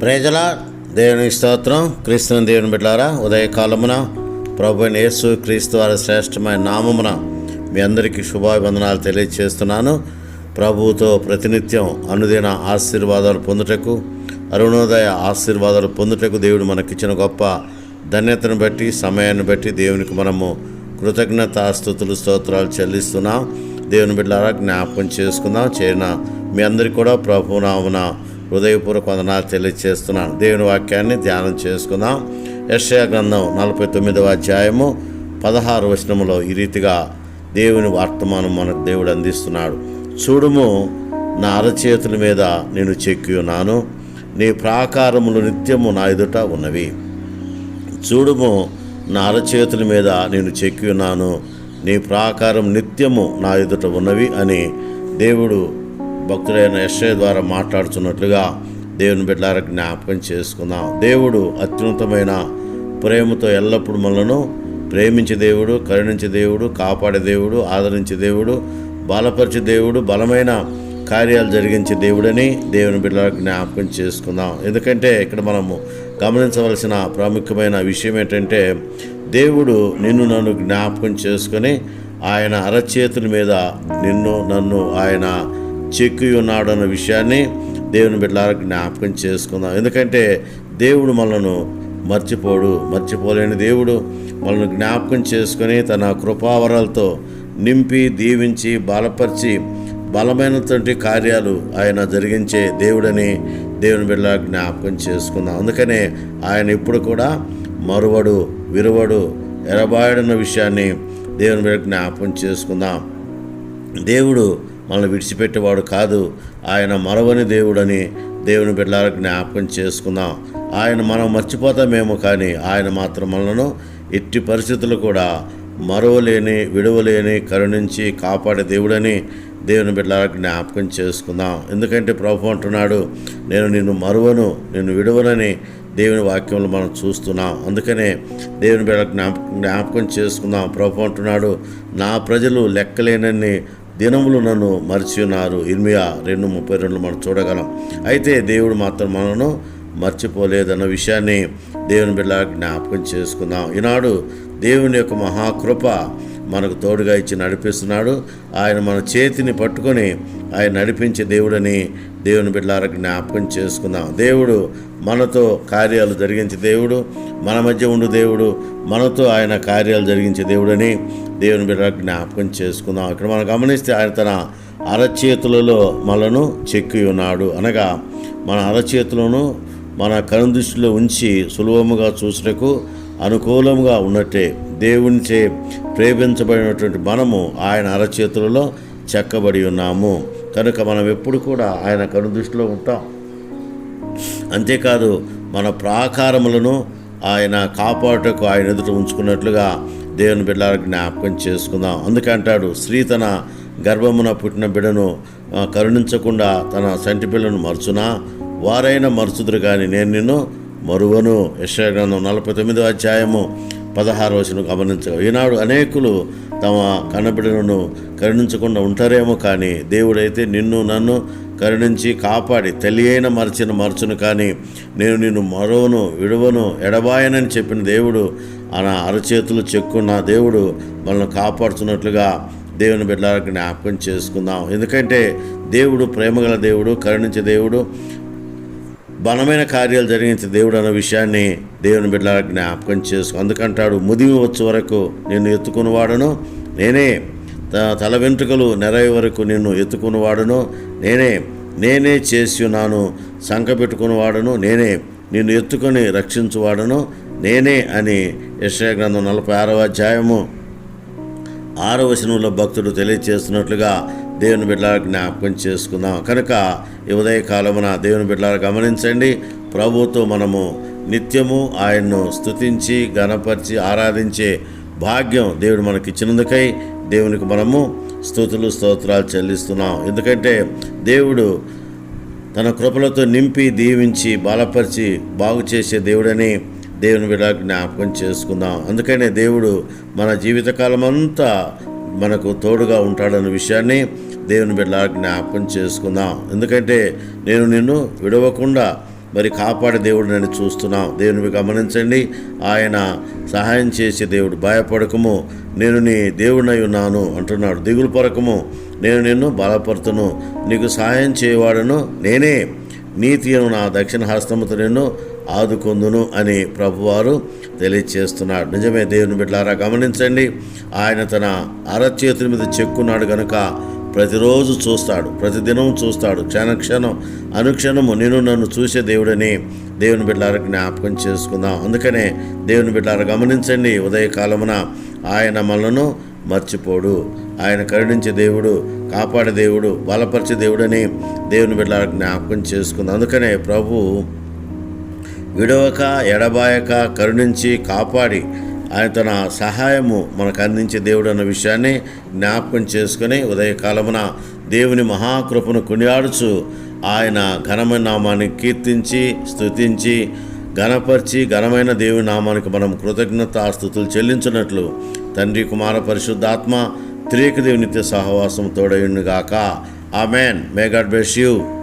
ప్రజల దేవుని స్తోత్రం. క్రీస్తుని దేవుని బిడ్డారా ఉదయకాలమున ప్రభు యేసు క్రీస్తు వారి శ్రేష్టమైన నామమున మీ అందరికీ శుభాభివందనాలు తెలియజేస్తున్నాను ప్రభువుతో ప్రతినిత్యం అనుదిన ఆశీర్వాదాలు పొందుటకు అరుణోదయ ఆశీర్వాదాలు పొందుటకు దేవుడు మనకిచ్చిన గొప్ప ధన్యతను బట్టి సమయాన్ని బట్టి దేవునికి మనము కృతజ్ఞతాస్థుతులు స్తోత్రాలు చెల్లిస్తున్నాం. దేవుని బిడ్డారా జ్ఞాపకం చేసుకుందాం. చేరిన మీ అందరికీ కూడా ప్రభునామున హృదయపూర్వక వందనాలు తెలియజేస్తున్నాను దేవుని వాక్యాన్ని ధ్యానం చేసుకుందాం. యెషయా గ్రంథం నలభై తొమ్మిదవ అధ్యాయము పదహారు వచనములో ఈ రీతిగా దేవుని వర్తమానం మనకు దేవుడు అందిస్తున్నాడు. చూడుము నా అరచేతుల మీద నేను చెక్కి ఉన్నాను. నీ ప్రాకారములు నిత్యము నా ఎదుట ఉన్నవి. చూడుము నా అరచేతుల మీద నేను చెక్కి ఉన్నాను. నీ ప్రాకారం నిత్యము నా ఎదుట ఉన్నవి అని దేవుడు భక్తుడైన యశ్వ ద్వారా మాట్లాడుతున్నట్లుగా దేవుని బిడ్డలారా జ్ఞాపకం చేసుకుందాం. దేవుడు అత్యున్నతమైన ప్రేమతో ఎల్లప్పుడూ మనలను ప్రేమించే దేవుడు కరుణించే దేవుడు కాపాడే దేవుడు ఆదరించే దేవుడు బలపరిచే దేవుడు బలమైన కార్యాలు జరిగించే దేవుడని దేవుని బిడ్డలకు జ్ఞాపకం చేసుకుందాం. ఎందుకంటే ఇక్కడ మనము గమనించవలసిన ప్రాముఖ్యమైన విషయం ఏంటంటే దేవుడు నిన్ను నన్ను జ్ఞాపకం చేసుకొని ఆయన అరచేతుల మీద నిన్ను నన్ను ఆయన చెక్కి ఉన్నాడు అన్న విషయాన్ని దేవుని బిడ్డలారా జ్ఞాపకం చేసుకుందాం. ఎందుకంటే దేవుడు మనను మర్చిపోడు మర్చిపోలేని దేవుడు మనల్ని జ్ఞాపకం చేసుకొని తన కృపావరాలతో నింపి దీవించి బలపరిచి బలమైనటువంటి కార్యాలు ఆయన జరిగించే దేవుడని దేవుని బిడ్డ జ్ఞాపకం చేసుకుందాం. అందుకనే ఆయన ఇప్పుడు కూడా మరువడు విరువడు ఎరబాయడన్న విషయాన్ని దేవుని బిడ్డ జ్ఞాపకం చేసుకుందాం. దేవుడు మనల్ని విడిచిపెట్టేవాడు కాదు. ఆయన మరవని దేవుడని దేవుని బిడ్డలకు జ్ఞాపకం చేసుకుందాం. ఆయన మనం మర్చిపోతామేమో కానీ ఆయన మాత్రం మనలను ఎట్టి పరిస్థితులు కూడా మరవలేని విడవలేని కరుణించి కాపాడే దేవుడని దేవుని బిడ్డలకు జ్ఞాపకం చేసుకుందాం. ఎందుకంటే ప్రభు అంటున్నాడు నేను నిన్ను మరువను నిన్ను విడవనని దేవుని వాక్యంలో మనం చూస్తున్నాం. అందుకనే దేవుని బిడ్డ జ్ఞాప జ్ఞాపకం చేసుకుందాం. ప్రభు అంటున్నాడు నా ప్రజలు లెక్కలేనన్ని దినములు నన్ను మరిచి ఉన్నారు ఇర్మియా రెండు ముప్పై రెండు మనం చూడగలం. అయితే దేవుడు మాత్రం మనను మర్చిపోలేదన్న విషయాన్ని దేవుని బిడ్డ జ్ఞాపకం చేసుకుందాం. ఈనాడు దేవుని యొక్క మహాకృప మనకు తోడుగా ఇచ్చి నడిపిస్తున్నాడు. ఆయన మన చేతిని పట్టుకొని ఆయన నడిపించే దేవుడని దేవుని బిడ్డలారా జ్ఞాపకం చేసుకుందాం. దేవుడు మనతో కార్యాలు జరిగించే దేవుడు మన మధ్య ఉండు దేవుడు మనతో ఆయన కార్యాలు జరిగించే దేవుడని దేవుని బిడ్డ జ్ఞాపకం చేసుకుందాం. ఇక్కడ మనం గమనిస్తే ఆయన తన అరచేతులలో మనను చెక్కి ఉన్నాడు. అనగా మన అరచేతులను మన కనుదృష్టిలో ఉంచి సులభముగా చూసుటకు అనుకూలంగా ఉన్నట్టే దేవునిచే ప్రేమించబడినటువంటి మనము ఆయన అరచేతులలో చెక్కబడి ఉన్నాము. కనుక మనం ఎప్పుడు కూడా ఆయన కనుదృష్టిలో ఉంటాం. అంతేకాదు మన ప్రాకారములను ఆయన కాపాడుటకు ఆయన ఎదుట ఉంచుకున్నట్లుగా దేవుని బిడ్డలకు జ్ఞాపకం చేసుకుందాం. అందుకే అంటాడు స్త్రీ తన గర్భమున పుట్టిన బిడ్డను కరుణించకుండా తన సంటి పిల్లను మరచునా? వారైనా మరచుదురు కానీ నేను నిన్ను మరువను. యెషయా నలభై తొమ్మిదో అధ్యాయము పదహారు వచనం గమనించ ఈనాడు అనేకులు తమ కన్నబిడ్డలను కరుణించకుండా ఉంటారేమో కానీ దేవుడైతే నిన్ను నన్ను కరుణించి కాపాడి తెలియైన మరచిన మరచును కానీ నేను నిన్ను మరోను విడువను ఎడబాయనని చెప్పిన దేవుడు ఆయన అరచేతులు చెక్కున్న దేవుడు మనల్ని కాపాడుతున్నట్లుగా దేవుని బిడ్డలకు జ్ఞాపకం చేసుకుందాం. ఎందుకంటే దేవుడు ప్రేమగల దేవుడు కరుణించే దేవుడు బలమైన కార్యాలు జరిగించే దేవుడు అన్న విషయాన్ని దేవుని బిడ్డ జ్ఞాపకం చేసుకో. అందుకంటాడు ముదిమి వచ్చే వరకు నిన్ను ఎత్తుకునివాడను నేనే త- తల వెంట్రుకలు నెరవే వరకు నిన్ను ఎత్తుకునివాడను నేనే నేనే చేసి ఉన్నాను. సంఖ పెట్టుకునివాడను నేనే నిన్ను ఎత్తుకొని రక్షించువాడను నేనే అని యెషయా గ్రంథం నలభై ఆరవ అధ్యాయము ఆరో వచనంలో భక్తుడు తెలియచేస్తున్నట్లుగా దేవుని బిడ్డలకు జ్ఞాపకం చేసుకుందాం. కనుక ఈ ఉదయకాలమున దేవుని బిడ్డలు గమనించండి. ప్రభుతో మనము నిత్యము ఆయన్ను స్తుతించి గణపరిచి ఆరాధించే భాగ్యం దేవుడు మనకి ఇచ్చినందుకై దేవునికి మనము స్థుతులు స్తోత్రాలు చెల్లిస్తున్నాం. ఎందుకంటే దేవుడు తన కృపలతో నింపి దీవించి బలపరిచి బాగు చేసే దేవుడని దేవుని బిడ్డ జ్ఞాపకం చేసుకుందాం. అందుకనే దేవుడు మన జీవితకాలం అంతా మనకు తోడుగా ఉంటాడన్న విషయాన్ని దేవుని బిడ్డ జ్ఞాపకం చేసుకుందాం. ఎందుకంటే నేను నిన్ను విడవకుండా మరి కాపాడే దేవుడు నన్ను చూస్తున్నాం. దేవుని గమనించండి. ఆయన సహాయం చేసే దేవుడు. భయపడకము. నేను నీ దేవుడినై ఉన్నాను అంటున్నాడు. దిగులు పరకము. నేను నిన్ను బలపరుతును నీకు సహాయం చేయవాడను నేనే. నీతి నా దక్షిణ హస్తముతో నిన్ను ఆదుకొందును అని ప్రభువారు తెలియచేస్తున్నాడు. నిజమే దేవుని బిడ్డారా గమనించండి. ఆయన తన అరచేతుల మీద చెక్కున్నాడు గనుక ప్రతిరోజు చూస్తాడు ప్రతిదినం చూస్తాడు. క్షణక్షణం అనుక్షణము నేను నన్ను చూసే దేవుడని దేవుని బిడ్డారా జ్ఞాపకం చేసుకుందాం. అందుకనే దేవుని బిడ్డారా గమనించండి ఉదయకాలమున ఆయన మనను మర్చిపోడు. ఆయన కరుణించే దేవుడు కాపాడే దేవుడు బలపరిచే దేవుడని దేవుని బిడ్డల జ్ఞాపకం చేసుకుందాం. అందుకనే ప్రభు విడవక ఎడబాయక కరుణించి కాపాడి ఆయన తన సహాయము మనకు అందించే దేవుడు అన్న విషయాన్ని జ్ఞాపకం చేసుకుని ఉదయకాలమున దేవుని మహాకృపను కొనియాడుచు ఆయన ఘనమైన నామాన్ని కీర్తించి స్థుతించి ఘనపరిచి ఘనమైన దేవుని నామానికి మనం కృతజ్ఞత స్థుతులు చెల్లించినట్లు తండ్రి కుమార పరిశుద్ధాత్మ త్రేక దేవునిత్య సహవాసం తోడయుండుగాక. Amen. May God bless you.